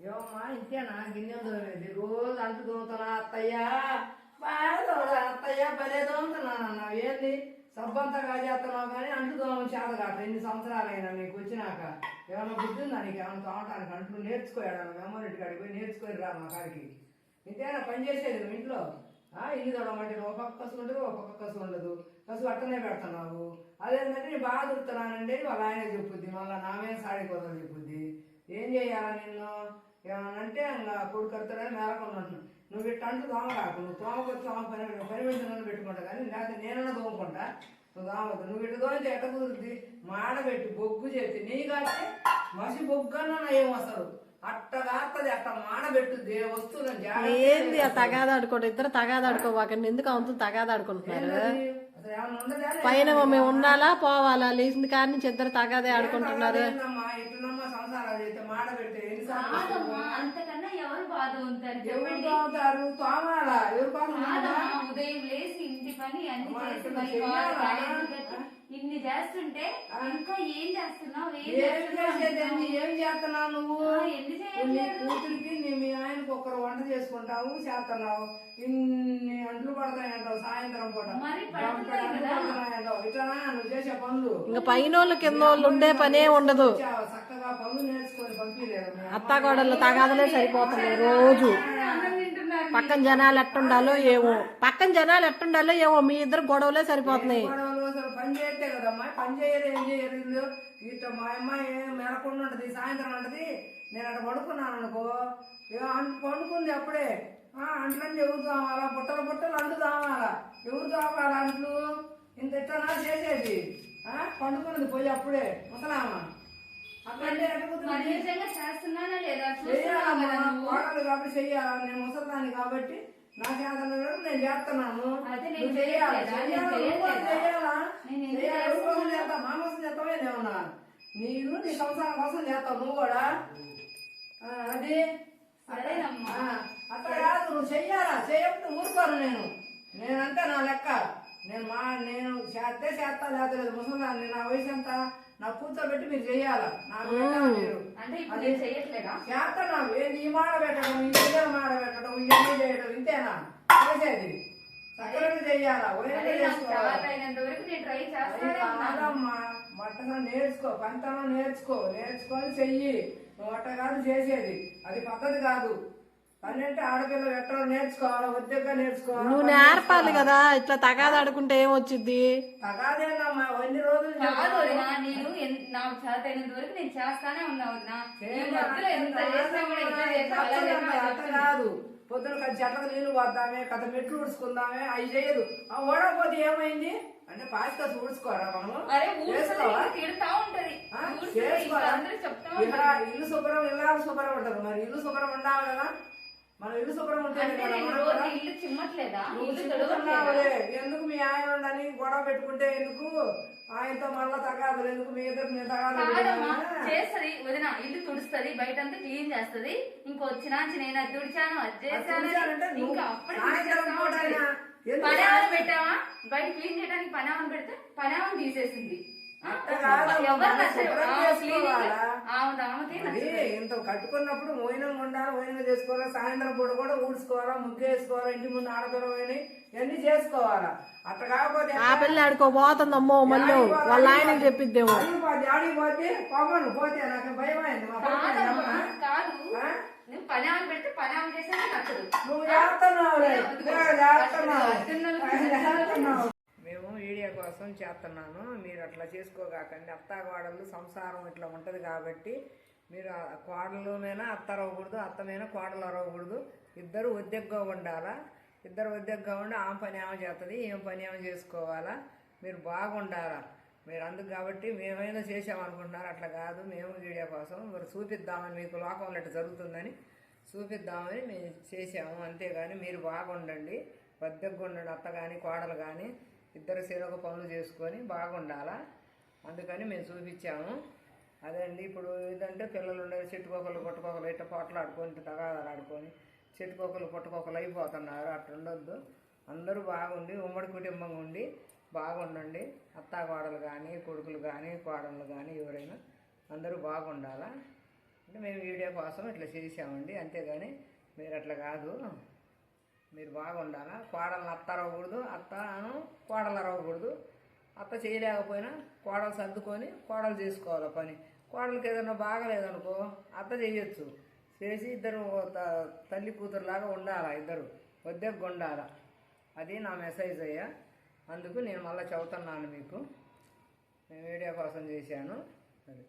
ఏమమ్మా ఇంతేనా? గిన్నె దోమేది రోజు అంటు దోముతున్నా అత్తయ్యా? బాగా దోమదా అత్తయ్య భలే దోముతున్నాను అన్నావు ఏంది? సబ్బంతా కాజేస్తున్నావు కానీ అంటు దోమ చేత కాదు. ఎన్ని సంవత్సరాలైనా నీకు వచ్చినాక ఏమైనా గుర్తుందా నీకు? ఏమైనా తోమటానికి అంటూ నేర్చుకోయాడు? మెమోరెడ్డి కాడికి పోయి నేర్చుకొని రా మా కాడికి. ఇంతేనా? పని చేసేది నువ్వు ఇంట్లో? ఇల్లు తొడమంటే ఒక పక్క కసు ఉండదు ఒక పక్క కసు ఉండదు. కసు అట్టనే పెడుతున్నావు. అదేంటంటే నేను బాగా దొరుకుతున్నానండి వాళ్ళ ఆయన చెప్పుద్ది. మళ్ళీ నామే మీద సాడి కోసం చెప్పుద్ది. ఏం చేయాలా నిన్ను? కొడుకు కడతాడని మేలకుండా నువ్వు ఇట్ట అంటూ దోమ కాకు నువ్వు తోమకొచ్చి తోమ పని పని పెట్టుకుంటా కానీ లేకపోతే నేనన్నా దోమకుంటా నువ్వు నువ్వు ఇటు దోమితే ఎట్ట కుదురుద్ది? మాడబెట్టి బొగ్గు చేతి నీ కాస్తే మసి బొగ్గు అన్న ఏం వస్తారు అట్ట కాస్తది అట్ట మాడబెట్టుద్ది ఏ వస్తువులను ఏంది ఆ తగాదా ఆడుకోవడం ఇద్దరు తగాదా ఆడుకోవాకండి ఎందుకు అవుతుంది తగాదా ఆడుకుంటున్నారు ఏంటది? అసలు ఏమన్నా ఉందా పైన మేము ఉండాలా పోవాలా? లేచింది కాడి నుంచి ఇద్దరు తగాదే ఆడుకుంటున్నారు. సంసారాలు అయితే ఎన్నిసార్లు ఎవరు తోమాలా? ఎవరు కాదమ్మా ఉదయం లేచి ఇంటి పని అన్ని చేసి ఇట్లా మరి ఇన్ని చేస్తుంటే ఇంకా ఏం చేస్తున్నావు? ఏం చేస్తున్నావు చేసేది ఏం చేస్తున్నావు నువ్వు? కూతురికి నీ మీ ఆయనకు ఒకరు వంట చేసుకుంటావు చేస్తున్నావు. ఇన్ని అంట్లు పడతాయంటావు సాయంత్రం పూట. ఇట్లానా? నువ్వు చేసే పనులు. ఇంకా పైన వాళ్ళు కింద వాళ్ళు ఉండే పనే ఉండదు. చక్కగా పనులు నేర్చుకొని పంపించలేదు మీ తగాదలే సరిపోతున్నాయి రోజు. పక్కన జనాలు ఎట్టుండాలో ఏమో పక్కన జనాలు ఎట్టుండాలో ఏమో మీ ఇద్దరు గొడవలే సరిపోతున్నాయి. గొడవలు అసలు పని చేయట్టే కదమ్మా. పని చేయరు ఏం చేయరు వీళ్ళు. ఇట్లా మా అమ్మాయి మెరకుండా ఉంటది సాయంత్రం ఉంటది. నేను అక్కడ పడుకున్నాను అనుకో. ఇక అంటు పండుకుంది అప్పుడే. ఆ అంట్లన్నీ ఎవరు తోమాలా బుట్టలు బుట్టలు అంటు తోమాలా ఎవరు తోమాలా అంట్లు? ఇంత ఇట్లా చేసేది. ఆ పండుకున్నది పోయి అప్పుడే. ముసలామా? కోడలు కాబట్టి చెయ్యాలా? నేను ముసలిదాన్ని కాబట్టి నా చేతన నేను చేస్తున్నాను? చేస్తావు? మా కోసం చేస్తావే ఏమన్నా నీవు నీ సంసారం కోసం చేస్తావు. నువ్వు కూడా? అది? అట్లా కాదు. నువ్వు చెయ్యాలా? చేయకపోతే ఊరుకోను నేను. నేనంతే నా లెక్క. నేను మా నేను చేస్తే చేస్తా లేకపోతే లేదు. ముసలిదాన్ని నా వయసు ఎంత? నా కూర్చోబెట్టి మీరు చెయ్యాలా నాకు పెట్టాలి మీరు? అంటే ఇప్పుడు నేను చెయ్యట్లేదా చేస్తున్నాం ఏంది ఈ మాడ పెట్టడం ఈ చెయ్యల మాడ పెట్టడం ఇవన్నీ చేయడం ఇంతేనా? చేసేది. సకలంగా చెయ్యాలా అదే ఒరే నాకు చేసుకోవాలి? చేత అయినంత వరకు నేను ట్రై అది చేస్తానే ఉన్నాను. కాదమ్మా మట్టన నేర్చుకో పంతనం నేర్చుకో నేర్చుకొని చెయ్యి. నువ్వు అట్ట కాదు చేసేది. అది పద్ధతి కాదు. పని అంటే ఆడపిల్ల నేర్చుకోవాలా నేర్చుకోవాలా నువ్వు నేర్పాలి కదా ఇట్లా తగాదా ఆడుకుంటే ఏమొచ్చింది తగాదేనమ్మా ఎన్ని రోజులు కాదు చేస్తావు? వదినా, నేను ఎన్- నాకు వరకు నేను చేస్తానే ఉన్నా వదినా. ఈ చేయాలి. మధ్యలో ఎంత చేసినా కూడా ఇట్లా చేసినా అలా ఖర్చులు చేసినా ఉంటాయి, అలా అట్ట చేసినా. కాదు పొద్దున కొంచెం చెట్లకు నీళ్ళు పోద్దామే కథ మెట్లు ఊడ్చుకుందామే అవి చేయదు ఆ ఓడకపోతే ఏమైంది అంటే పాస్తా ఊడ్చుకోరా అరే చేసుకోవా? తిడతా ఉంటది ఆ? ఊరుకుని చేసుకోరా? ఇంకా అందరూ చెప్తా ఇక ఉంటారు ఇల్లు శుభ్రం ఇల్లాలు శుభ్రం ఉంటుంది మరి ఇల్లు శుభ్రం ఉండాలి కదా మన ఇల్లు శుభ్రం ఉంటే అంటే నేను రోజు ఇల్లు చిమ్మట్లేదా? ఇల్లు తొడవట్లేదా ఎందుకు మీ ఆయన ఉండని గొడవ పెట్టుకుంటే ఎందుకు? ఆయనతో మళ్ళా తగాదులు ఎందుకు? మీ ఇద్దరు నేను తగాదులు కాదమ్మా పెట్టుకున్నా? చేస్తది వదిన ఇల్లు తుడుస్తుంది బయట అంతా క్లీన్ చేస్తది. ఇంకో వచ్చినాంచి నేను అది తుడిచాను అది అది చేశాను. తుడిచానంటే అని నువ్వు ఇంకా అప్పుడే సాయంత్రం తీసేస్తా పూట ఉంటది. అయినా ఎందుకు పని ఆమెను పెట్టావా? బయట క్లీన్ చేయడానికి పని ఆమెను పెడితే పని ఆమెను తీసేసింది. ఆమె ఆమె ఇంత కట్టుకున్నప్పుడు మోయినంగా ఉండాలి మోయినంగా చేసుకోవాలా సాయంత్రం పూట కూడా ఊడ్చుకోవాలా ముగ్గు వేసుకోవాలా ఇంటి ముందు ఆడపిల్లవని ఇవన్నీ చేసుకోవాలా. అట్ట కాకపోతే ఆ పిల్ల ఆడుకో పోతుందమ్మో మళ్ళీ వాళ్ళ ఆయనకి చెప్పిద్దేమో. ఆడిపోతే ఆడిపోతే పవన్ పోతే నాకు భయం అయింది? నువ్వు పని ఆమెను పెడితే పని ఆమె చేసేది నచ్చదు. నువ్వు చేస్తున్నావు. చేస్తున్నావు. మేము చేస్తున్నాను మీరు అట్లా చేసుకోగాకండి. అత్త కోడలు సంసారం ఇట్లా ఉంటుంది కాబట్టి మీరు ఆ కోడలు మీద అత్త అరవకూడదు అత్త మీద కోడలు అరవకూడదు. ఇద్దరు ఉద్యోగంగా ఉండాలా? ఇద్దరు ఉద్యోగంగా ఉండి ఆమె పని ఏమో చేస్తుంది ఏం పని ఏమో చేసుకోవాలా? మీరు బాగుండాలా? మీరు అందుకు కాబట్టి మేమైనా చేసామనుకుంటున్నారు అట్లా కాదు మేము వీడియో కోసం మరి చూపిద్దామని మీకు లోకంలో ఇట్లా జరుగుతుందని చూపిద్దామని మేము చేసాము అంతేగాని మీరు బాగుండండి. బద్దెగ్గా ఉండండి అత్త కానీ కోడలు కానీ ఇద్దరు సేరొక పనులు చేసుకొని బాగుండాలా? అందుకని మేము చూపించాము. అదే అండి ఇప్పుడు ఏదంటే పిల్లలు ఉండేది చెట్టుకోకలు పుట్టుకోకలు ఇట్లా పోట్లాడుకొని తగాదాలు ఆడుకొని చెట్టుకోకలు పుట్టుకోకలు అయిపోతున్నారు. అట్లా ఉండొద్దు. అందరూ బాగుండి ఉమ్మడి కుటుంబంగా ఉండి బాగుండండి. అత్తాకోడలు కానీ కొడుకులు కానీ కోడళ్ళు కానీ ఎవరైనా అందరూ బాగుండాలా? అంటే మేము వీడియో కోసం ఇట్లా చేసామండి అంతేగాని మీరు అట్లా కాదు. మీరు బాగుండాలా? కోడలను అత్త అరవకూడదు అత్తను కోడలు అరవకూడదు. అత్త చేయలేకపోయినా కోడలు సర్దుకొని కోడలు చేసుకోవాలి పని. కోడలకి ఏదైనా బాగలేదనుకో అత్త చేయొచ్చు చేసి ఇద్దరు తల్లి కూతురులాగా ఉండాలా ఇద్దరు? వద్దకు ఉండాలా అది నా మెసేజ్ అయ్యా. అందుకు నేను మళ్ళీ చెబుతున్నాను మీకు. నేను వీడియో కోసం చేశాను. అది.